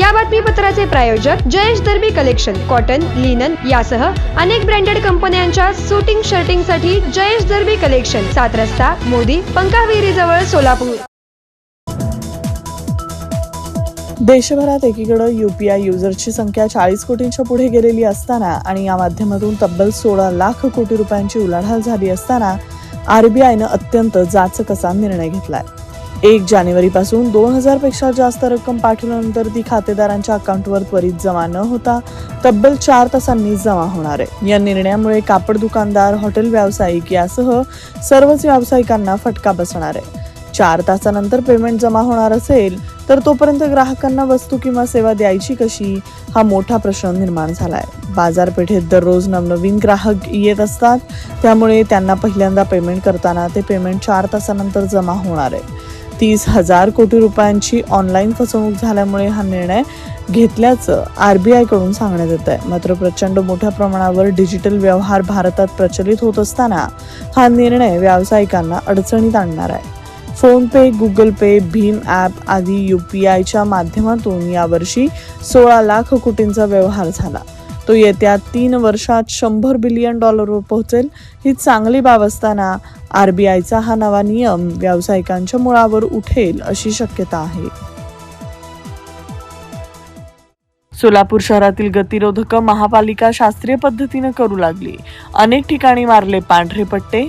या बातमीपत्राचे प्रायोजक Jayesh Darbi collection cotton linen यासह अनेक ब्रँडेड कंपन्यांच्या सुटिंग शर्टिंगसाठी जयेश दर्बी कलेक्शन सात रस्ता मोदी पंकाविहिरी जवळ सोलापूर. देशभरात एकीकडे युपीआय युजर्सची संख्या चाळीस कोटींच्या पुढे गेलेली असताना आणि या माध्यमातून तब्बल सोळा लाख कोटी रुपयांची उलाढाल झाली असताना आरबीआयनं अत्यंत जाचक असा निर्णय घेतलाय. एक जानेवारीपासून दोन हजारपेक्षा जास्त रक्कम पाठवल्यानंतर ती खातेदारांच्या अकाउंटवर त्वरित जमा न होता तब्बल चार तासांनी जमा होणार आहे. या निर्णयामुळे कापड दुकानदार हॉटेल व्यावसायिक यासह सर्वच व्यावसायिकांना फटका बसणार आहे. चार तासानंतर पेमेंट जमा होणार असेल तर तोपर्यंत ग्राहकांना वस्तू किंवा सेवा द्यायची कशी हा मोठा प्रश्न निर्माण झाला आहे बाजारपेठेत दररोज नवनवीन ग्राहक येत असतात त्यामुळे त्यांना पहिल्यांदा पेमेंट करताना ते पेमेंट चार तासानंतर जमा होणार आहे. तीस हजार कोटी रुपयांची ऑनलाईन फसवणूक झाल्यामुळे हा निर्णय घेतल्याचं आर बी आयकडून सांगण्यात येत आहे मात्र प्रचंड मोठ्या प्रमाणावर डिजिटल व्यवहार भारतात प्रचलित होत असताना हा निर्णय व्यावसायिकांना अडचणीत आणणार आहे. PhonePe Google Pay Bhim app आदी यू पी आयच्या माध्यमातून यावर्षी सोळा लाख कोटींचा व्यवहार झाला. तो येत्या तीन वर्षात शंभर बिलियन डॉलरवर पोहोचेल. ही चांगली बाब असताना आरबीआयचा हा नवा नियम व्यावसायिकांच्या मुळावर उठेल अशी शक्यता आहे. सोलापूर शहरातील गतिरोधक महापालिका शास्त्रीय पद्धतीनं करू लागली. अनेक ठिकाणी मारले पांढरे पट्टे.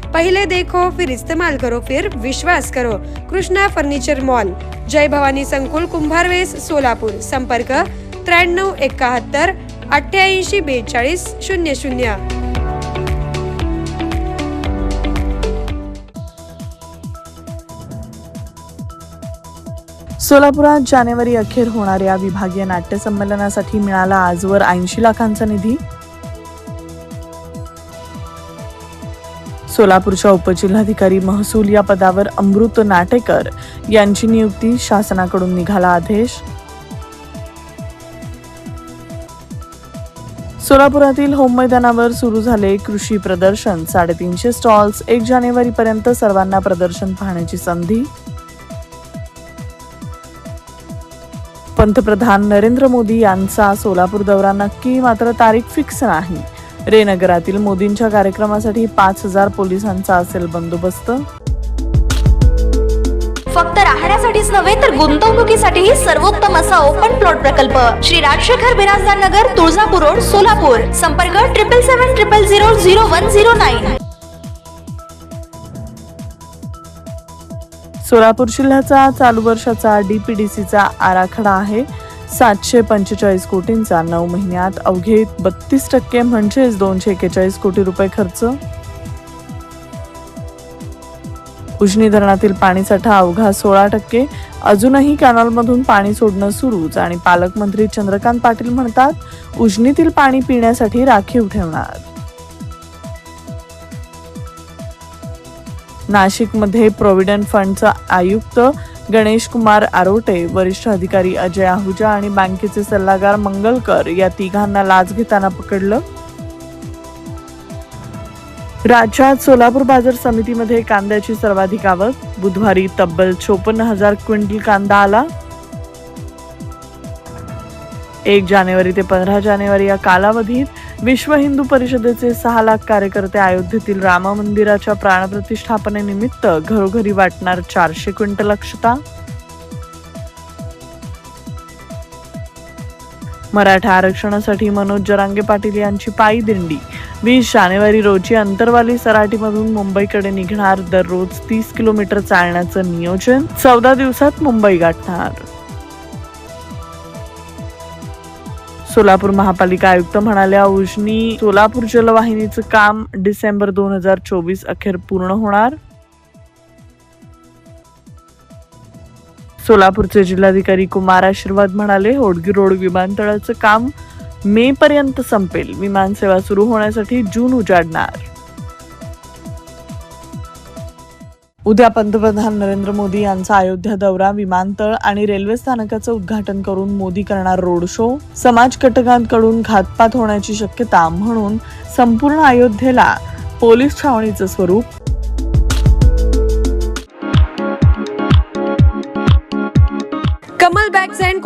पहिले देखो फिर इस्तेमाल करो फिर विश्वास करो। Krishna furniture mall. जय भवानी संकुल कुंभारवेस सोलापूर। संपर्क त्र्याण्णव एकाहत्तर अठ्ठ्याऐंशी बेचाळीस शून्य शून्य. सोलापुरात जानेवारी अखेर होणाऱ्या विभागीय नाट्य संमेलनासाठी मिळाला आजवर ऐंशी लाखांचा निधी. सोलापूरच्या उपजिल्हाधिकारी महसूल या पदावर अमृत नाटेकर यांची नियुक्ती शासनाकडून निघाला आदेश. सोलापुरातील होम मैदानावर सुरू झाले कृषी प्रदर्शन. साडेतीनशे स्टॉल्स एक जानेवारी पर्यंत सर्वांना प्रदर्शन पाहण्याची संधी. पंतप्रधान नरेंद्र मोदी यांचा सोलापूर दौरा नक्की मात्र तारीख फिक्स नाही. रेनगरातील मोदींच्या कार्यक्रमासाठी पाच हजार पोलिसांचा असेल बंदोबस्त. फक्त राहण्यासाठीच नव्हे तर गुंतवणुकीसाठीही सर्वोत्तम असा ओपन प्लॉट प्रकल्प. श्री राजशेखर बिराजदार नगर तुळजापूर रोड सोलापूर. संपर्क triple seven triple zero zero one zero nine Solapur जिल्ह्याचा चालू वर्षाचा डीपीडीसीचा आराखडा आहे. सातशे पंचेचाळीस कोटींचा नऊ महिन्यात अवघे बत्तीस टक्के म्हणजेच दोनशे एक्केचाळीस कोटी रुपये खर्च? उजनी धरणातील पाणीसाठा अवघा सोळा टक्के. अजूनही कॅनॉलमधून पाणी सोडणं सुरूच आणि पालकमंत्री चंद्रकांत पाटील म्हणतात उजनीतील पाणी पिण्यासाठी राखीव ठेवणार. नाशिकमध्ये प्रोव्हिडंट फंडचा आयुक्त गणेश कुमार आरोटे वरिष्ठ अधिकारी अजय आहुजा आणि बँकेचे सल्लागार मंगलकर या तिघांना लाच घेताना पकडलं. राज्यात सोलापूर बाजार समितीमध्ये कांद्याची सर्वाधिक आवक. बुधवारी तब्बल चोपन्न हजार क्विंटल कांदा आला. एक जानेवारी ते पंधरा जानेवारी या कालावधीत विश्व हिंदू परिषदेचे सहा लाख कार्यकर्ते अयोध्येतील राम मंदिराच्या प्राणप्रतिष्ठापनेनिमित्त घरोघरी वाटणार चारशे क्विंटल अक्षता? मराठा आरक्षणासाठी मनोज जरांगे पाटील यांची पायी दिंडी. वीस जानेवारी रोजी अंतरवाली सराटीमधून मुंबईकडे निघणार दररोज तीस किलोमीटर चालण्याचं नियोजन. चौदा दिवसात मुंबई गाठणार. सोलापूर महापालिका आयुक्त म्हणाल्या उजनी सोलापूर जलवाहिनीचं काम डिसेंबर दोन हजार चोवीस अखेर पूर्ण होणार. सोलापूरचे जिल्हाधिकारी कुमार आशीर्वाद म्हणाले होडगी रोड विमानतळाचं काम मे पर्यंत संपेल. विमानसेवा सुरू होण्यासाठी जून उजाडणार. उद्या पंतप्रधान नरेंद्र मोदी यांचा अयोध्या दौरा विमानतळ आणि रेल्वे स्थानकाचं उद्घाटन करून मोदी करणार रोड शो. समाज कटकांकडून घातपात होण्याची शक्यता म्हणून संपूर्ण अयोध्येला पोलीस छावणीचं स्वरूप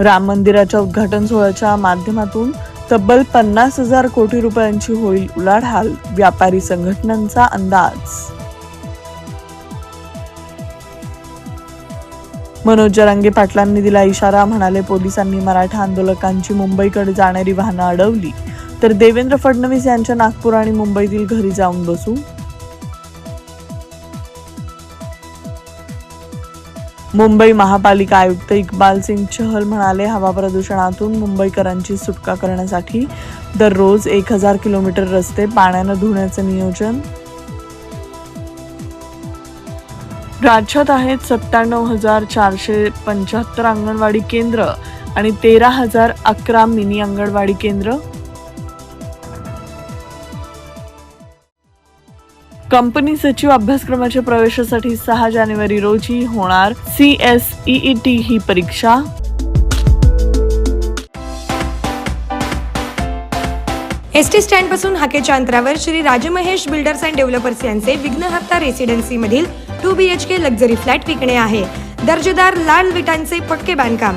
राम मंदिराच्या उद्घाटन सोहळ्याच्या माध्यमातून तब्बल पन्नास हजार कोटी रुपयांची होईल उलाढाल व्यापारी संघटनांचा अंदाज. मनोज जरांगे पाटलांनी दिला इशारा म्हणाले पोलिसांनी मराठा आंदोलकांची मुंबईकडे जाणारी वाहनं अडवली. तर देवेंद्र फडणवीस यांच्या नागपूर आणि मुंबईतील घरी जाऊन बसू. मुंबई महापालिका आयुक्त इक्बाल सिंग चहल म्हणाले हवा प्रदूषणातून मुंबईकरांची सुटका करण्यासाठी दररोज एक हजार किलोमीटर रस्ते पाण्यानं धुण्याचं नियोजन. राज्यात आहेत सत्त्याण्णव हजार चारशे पंच्याहत्तर अंगणवाडी केंद्र आणि तेरा हजार अकरा मिनी अंगणवाडी केंद्र. कंपनी सचिव अभ्यासक्रमाच्या प्रवेशासाठी सहा जानेवारी रोजी होणार सी एस टी ही परीक्षा. एस टी स्टँडपासून हाकेच्या अंतरावर Shri Rajmahesh builders and developers यांचे विघ्नहर्ता रेसिडेन्सी मधील two B H K luxury flat विकणे आहे. दर्जेदार लाल विटांचे पक्के बांधकाम.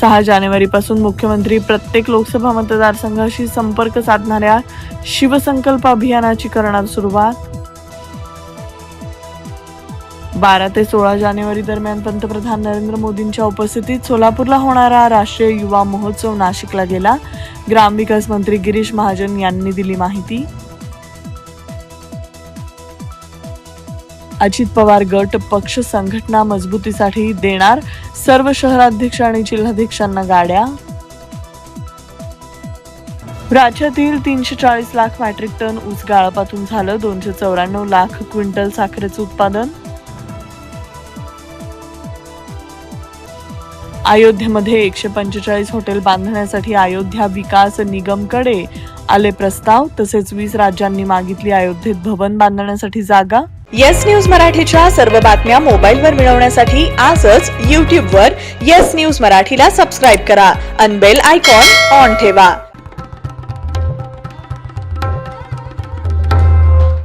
सहा जानेवारीपासून मुख्यमंत्री प्रत्येक लोकसभा मतदारसंघाशी संपर्क साधणाऱ्या शिवसंकल्प अभियानाची करणार सुरुवात. बारा ते सोळा जानेवारी दरम्यान पंतप्रधान नरेंद्र मोदींच्या उपस्थितीत सोलापूरला होणारा राष्ट्रीय युवा महोत्सव नाशिकला गेला. ग्रामविकास मंत्री गिरीश महाजन यांनी दिली माहिती. अजित पवार गट पक्ष संघटना मजबूतीसाठी देणार. सर्व शहराध्यक्ष आणि जिल्हाध्यक्षांना गाड्या. राज्यातील तीनशे चाळीस लाख मॅट्रिक टन ऊस गाळपातून झालं. दोनशे चौऱ्याण्णव लाख क्विंटल साखरेचं उत्पादन. अयोध्येमध्ये एकशे पंचेचाळीस हॉटेल बांधण्यासाठी अयोध्या विकास निगमकडे. आले प्रस्ताव तसेच वीस राज्यांनी मागितली अयोध्येत भवन बांधण्यासाठी जागा. येस न्यूज मराठीच्या सर्व बातम्या मोबाईलवर मिळवण्यासाठी आजच यूट्यूबवर येस न्यूज मराठीला सबस्क्राईब करा. अनबेल आयकॉन ऑन ठेवा.